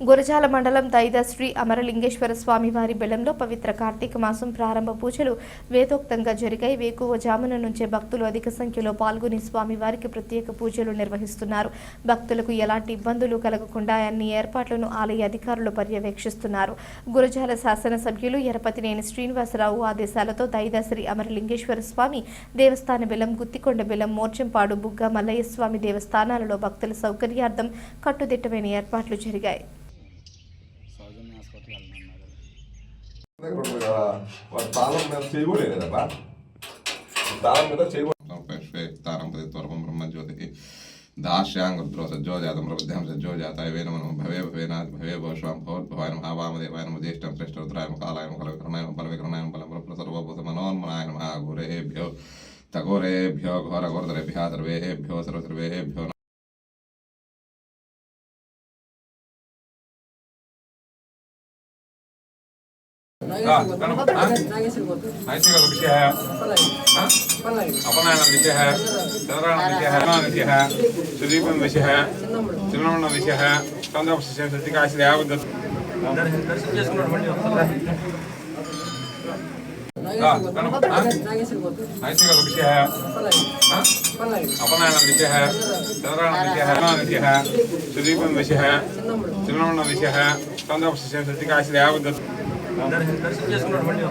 గురజాల మండలం దైద శ్రీ అమరలింగేశ్వర స్వామి వారి బెలంలో పవిత్ర కార్తీక మాసం ప్రారంభ పూజలు వేదోక్తంగా జరిగాయి. వేకువ జామున నుంచే భక్తులు అధిక సంఖ్యలో పాల్గొని స్వామివారికి ప్రత్యేక పూజలు నిర్వహిస్తున్నారు. భక్తులకు ఎలాంటి ఇబ్బందులు కలగకుండా అన్ని ఏర్పాట్లను ఆలయ అధికారులు పర్యవేక్షిస్తున్నారు. గురజాల శాసనసభ్యులు ఎరపతినేని శ్రీనివాసరావు ఆదేశాలతో దైద శ్రీ అమరలింగేశ్వర స్వామి దేవస్థాన బెలం గుత్తికొండ బెలం మోర్చంపాడు బుగ్గ మల్లయ్య స్వామి దేవస్థానాలలో భక్తుల సౌకర్యార్థం కట్టుదిట్టమైన ఏర్పాట్లు జరిగాయి. తాళం మీద చేయకూడదు కదబ్బా తాళం మీద చేయకూడదు తారం పది త్వరం బ్రహ్మజ్యోతికి దాస్యాం రుద్రో సజ్జో జాతం ప్రబుద్ధ్యాం సజ్జో జాతాయ వే నమో భవే భవేనాథ్ భవే భోష్వాం భవద్భవాయ నమ వామదేవాయ నమ జ్యేష్టం శ్రేష్ఠ రుద్రాయ నమ కాలాయ నమ కలవికరణాయ నమ బలవికరణాయ నమ బలం బల సర్వభూత మనోన్మనాయ నమ గురేభ్యో తఘోరేభ్యో ఘోర ఘోరతరేభ్యः సర్వేభ్యో సర్వసర్వేభ్యో नैतिक विषयः अपनयनं विषयः चन्द्रायणं विषयः विषयः सुदीपं विषयः चिन्नमण्ण विषयः चन्द्रपस्य सत्यकाशी यावद् नैतिक विषयः अपनयनं विषयः चन्द्रायणं विषयः विषयः सुदीपं विषयः चिन्नमण्ण विषयः चन्द्रपस्य దర్శనం చేసుకున్నటువంటి